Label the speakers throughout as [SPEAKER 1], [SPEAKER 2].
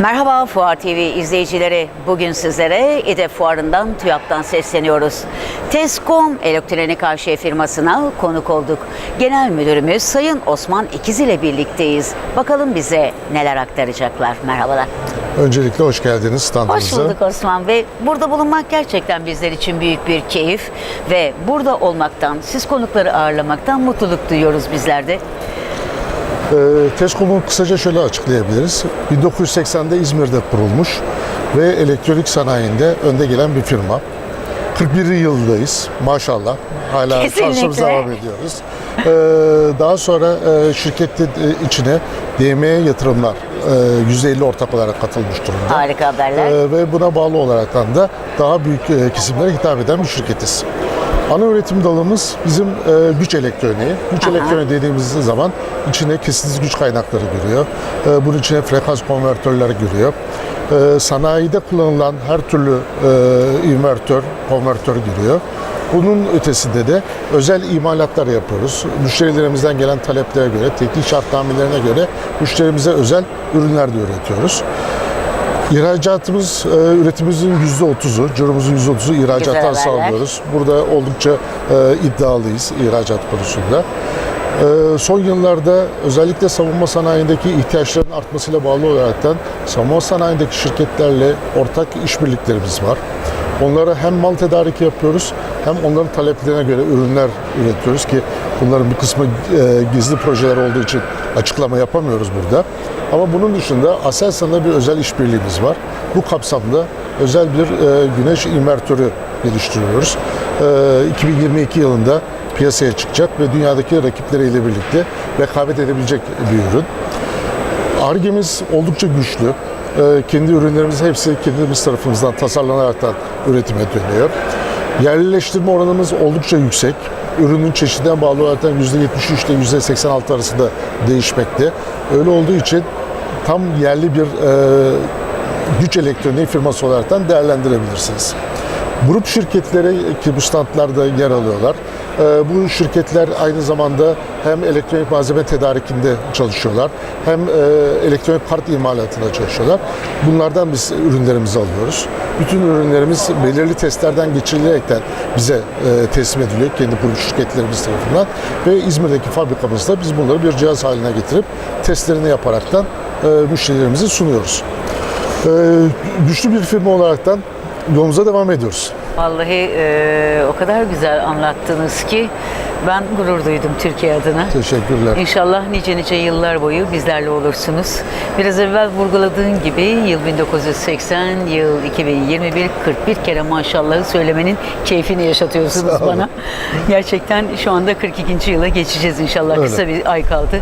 [SPEAKER 1] Merhaba Fuar TV izleyicileri. Bugün sizlere İDEF Fuarı'ndan TÜYAP'tan sesleniyoruz. Teskom Elektronik AŞ firmasına konuk olduk. Genel Müdürümüz Sayın Osman İkiz ile birlikteyiz. Bakalım bize neler aktaracaklar. Merhabalar.
[SPEAKER 2] Öncelikle hoş geldiniz
[SPEAKER 1] Hoş
[SPEAKER 2] standımıza.
[SPEAKER 1] bulduk Osman Bey. Burada bulunmak gerçekten bizler için büyük bir keyif ve burada olmaktan, siz konukları ağırlamaktan mutluluk duyuyoruz bizler de.
[SPEAKER 2] Ee, Teskom'u kısaca şöyle açıklayabiliriz. 1980'de İzmir'de kurulmuş ve elektronik sanayinde önde gelen bir firma. 41 yıldayız maşallah. Hala çalışmamıza devam ediyoruz. Ee, daha sonra e, şirkette e, içine DM'ye yatırımlar e, %50 ortak olarak katılmış durumda.
[SPEAKER 1] Harika haberler.
[SPEAKER 2] Ee, ve buna bağlı olaraktan da daha büyük e, kesimlere hitap eden bir şirketiz. Ana üretim dalımız bizim e, güç elektroniği. Güç
[SPEAKER 1] Aha.
[SPEAKER 2] elektroniği dediğimiz zaman içine kesintisiz güç kaynakları giriyor. E, bunun içine frekans konvertörleri giriyor. E, sanayide kullanılan her türlü e, invertör, konvertör giriyor. Bunun ötesinde de özel imalatlar yapıyoruz. Müşterilerimizden gelen taleplere göre, teknik şart tahminlerine göre müşterimize özel ürünler de üretiyoruz. İhracatımız, e, üretimimizin %30'u, ciromuzun %30'u
[SPEAKER 1] Güzel
[SPEAKER 2] ihracattan sağlıyoruz. Burada oldukça e, iddialıyız ihracat konusunda. E, son yıllarda özellikle savunma sanayindeki ihtiyaçların artmasıyla bağlı olaraktan savunma sanayindeki şirketlerle ortak işbirliklerimiz var. Onlara hem mal tedariki yapıyoruz hem onların taleplerine göre ürünler üretiyoruz ki bunların bir kısmı e, gizli projeler olduğu için açıklama yapamıyoruz burada. Ama bunun dışında Aselsan'da bir özel işbirliğimiz var. Bu kapsamda özel bir e, güneş invertörü geliştiriyoruz. E, 2022 yılında piyasaya çıkacak ve dünyadaki rakipleriyle birlikte rekabet edebilecek bir ürün. Argemiz oldukça güçlü. Ee, kendi ürünlerimiz hepsi kendimiz tarafımızdan tasarlanaraktan üretime dönüyor. Yerlileştirme oranımız oldukça yüksek. Ürünün çeşidine bağlı olarak %73 ile %86 arasında değişmekte. Öyle olduğu için tam yerli bir e, güç elektroniği firması olaraktan değerlendirebilirsiniz. Grup şirketleri ki bu standlarda yer alıyorlar. Ee, Bu şirketler aynı zamanda hem elektronik malzeme tedarikinde çalışıyorlar hem e, elektronik part imalatında çalışıyorlar. Bunlardan biz ürünlerimizi alıyoruz. Bütün ürünlerimiz belirli testlerden geçirilerekten bize e, teslim ediliyor kendi grup şirketlerimiz tarafından ve İzmir'deki fabrikamızda biz bunları bir cihaz haline getirip testlerini yaparaktan e, müşterilerimize sunuyoruz. Güçlü bir firma olaraktan yolumuza devam ediyoruz.
[SPEAKER 1] Vallahi e, o kadar güzel anlattınız ki ben gurur duydum Türkiye adına.
[SPEAKER 2] Teşekkürler.
[SPEAKER 1] İnşallah nice nice yıllar boyu bizlerle olursunuz. Biraz evvel vurguladığın gibi yıl 1980, yıl 2021, 41 kere maşallahı söylemenin keyfini yaşatıyorsunuz bana. Gerçekten şu anda 42. yıla geçeceğiz inşallah.
[SPEAKER 2] Öyle.
[SPEAKER 1] Kısa bir ay kaldı.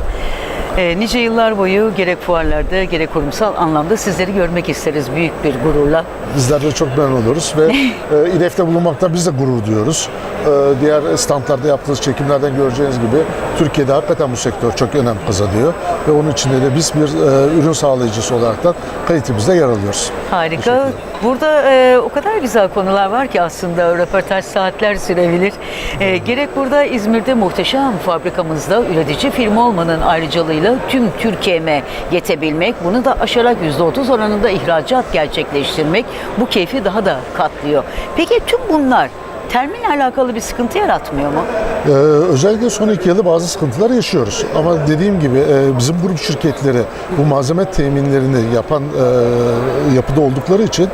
[SPEAKER 1] E, nice yıllar boyu gerek fuarlarda gerek kurumsal anlamda sizleri görmek isteriz büyük bir gururla.
[SPEAKER 2] Bizler de çok memnun oluruz ve e, İDEF'te bulunmaktan biz de gurur duyuyoruz. E, diğer standlarda yaptığınız çekimlerden göreceğiniz gibi Türkiye'de hakikaten bu sektör çok önem kazanıyor ve onun içinde de biz bir e, ürün sağlayıcısı olarak da kalitemizde yer alıyoruz.
[SPEAKER 1] Harika. Burada e, o kadar güzel konular var ki aslında röportaj saatler sürebilir. E, gerek burada İzmir'de muhteşem fabrikamızda üretici firma olmanın ayrıcalığıyla tüm Türkiye'me yetebilmek, bunu da aşarak %30 oranında ihracat gerçekleştirmek bu keyfi daha da katlıyor. Peki tüm bunlar terminle alakalı bir sıkıntı yaratmıyor mu?
[SPEAKER 2] Ee, özellikle son iki yılda bazı sıkıntılar yaşıyoruz. Ama dediğim gibi e, bizim grup şirketleri bu malzeme teminlerini yapan e, yapıda oldukları için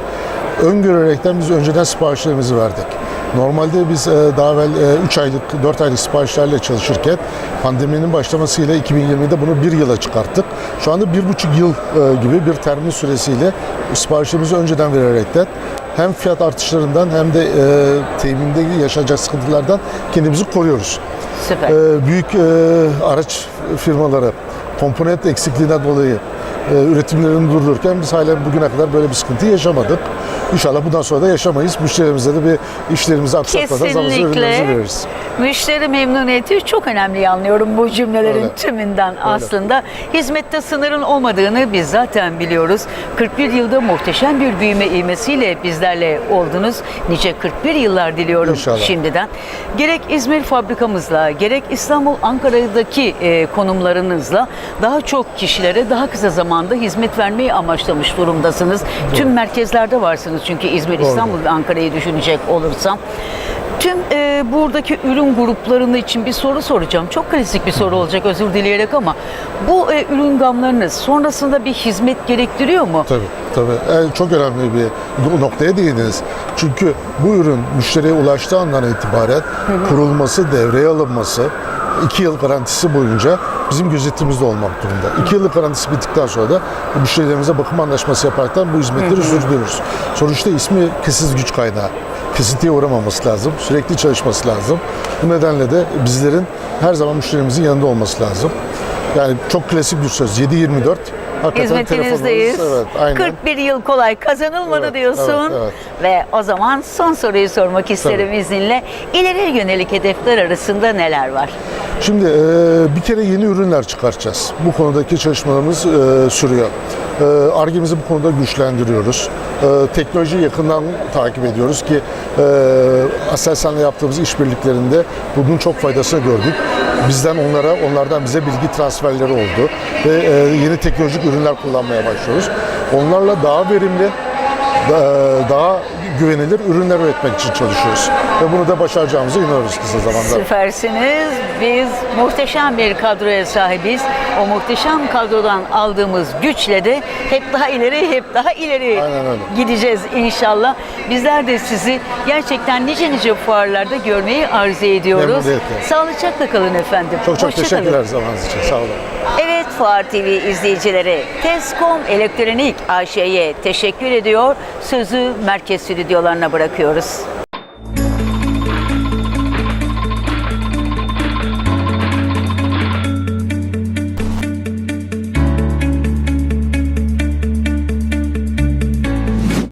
[SPEAKER 2] öngörerekten biz önceden siparişlerimizi verdik. Normalde biz e, daha evvel 3 aylık, 4 aylık siparişlerle çalışırken pandeminin başlamasıyla 2020'de bunu bir yıla çıkarttık. Şu anda bir buçuk yıl e, gibi bir termin süresiyle siparişlerimizi önceden vererekten hem fiyat artışlarından hem de e, teminde yaşayacak sıkıntılardan kendimizi koruyoruz.
[SPEAKER 1] Süper.
[SPEAKER 2] E, büyük e, araç firmaları komponent eksikliğinden dolayı e, üretimlerini durdururken biz hala bugüne kadar böyle bir sıkıntı yaşamadık. İnşallah bundan sonra da yaşamayız. Müşterimize de bir işlerimizi aksatmadan zamanında ürünlerimizi veririz.
[SPEAKER 1] Müşteri memnuniyeti çok önemli anlıyorum bu cümlelerin
[SPEAKER 2] Öyle.
[SPEAKER 1] tümünden aslında. Hizmette sınırın olmadığını biz zaten biliyoruz. 41 yılda muhteşem bir büyüme ivmesiyle bizlerle oldunuz. Nice 41 yıllar diliyorum
[SPEAKER 2] İnşallah.
[SPEAKER 1] şimdiden. Gerek İzmir fabrikamızla, gerek İstanbul, Ankara'daki e, konumlarınızla daha çok kişilere daha kısa zamanda hizmet vermeyi amaçlamış durumdasınız. Tüm merkezlerde varsınız çünkü İzmir,
[SPEAKER 2] Doğru.
[SPEAKER 1] İstanbul ve Ankara'yı düşünecek olursam. Tüm e, buradaki ürün gruplarını için bir soru soracağım. Çok klasik bir soru olacak özür dileyerek ama bu e, ürün gamlarınız sonrasında bir hizmet gerektiriyor mu?
[SPEAKER 2] Tabii tabii. Yani çok önemli bir noktaya değindiniz. Çünkü bu ürün müşteriye ulaştığı andan itibaren kurulması, devreye alınması, iki yıl garantisi boyunca bizim gözetimimizde olmak durumunda. İki yıllık garantisi bittikten sonra da müşterilerimize bakım anlaşması yaparaktan bu hizmetleri sürdürüyoruz. Sonuçta ismi kesin güç kaynağı. Kesintiye uğramaması lazım. Sürekli çalışması lazım. Bu nedenle de bizlerin her zaman müşterimizin yanında olması lazım. Yani çok klasik bir söz. 7-24 Hakikaten
[SPEAKER 1] Hizmetinizdeyiz.
[SPEAKER 2] Evet, aynen.
[SPEAKER 1] 41 yıl kolay kazanılmadı
[SPEAKER 2] Evet,
[SPEAKER 1] diyorsun.
[SPEAKER 2] evet,
[SPEAKER 1] Ve o zaman son soruyu sormak isterim izninle. İleriye yönelik hedefler arasında neler var?
[SPEAKER 2] Şimdi bir kere yeni ürünler çıkartacağız. Bu konudaki çalışmalarımız sürüyor. Argemizi bu konuda güçlendiriyoruz. Teknolojiyi yakından takip ediyoruz ki Aselsan'la yaptığımız işbirliklerinde bunun çok faydasını gördük. Bizden onlara, onlardan bize bilgi transferleri oldu ve yeni teknolojik ürünler kullanmaya başlıyoruz. Onlarla daha verimli, da- daha güvenilir ürünler üretmek için çalışıyoruz. Ve bunu da başaracağımıza inanıyoruz kısa zamanda.
[SPEAKER 1] Süpersiniz. Biz muhteşem bir kadroya sahibiz. O muhteşem kadrodan aldığımız güçle de hep daha ileri, hep daha ileri
[SPEAKER 2] Aynen öyle.
[SPEAKER 1] gideceğiz inşallah. Bizler de sizi gerçekten nice nice fuarlarda görmeyi arzu ediyoruz.
[SPEAKER 2] Memnuniyetle.
[SPEAKER 1] Sağlıcakla kalın efendim.
[SPEAKER 2] Çok çok
[SPEAKER 1] Hoşça kalın.
[SPEAKER 2] teşekkürler zamanınız için. Sağ olun.
[SPEAKER 1] Evet Fuar TV izleyicileri, Teskom Elektronik AŞ'ye teşekkür ediyor. Sözü merkez stüdyolarına bırakıyoruz.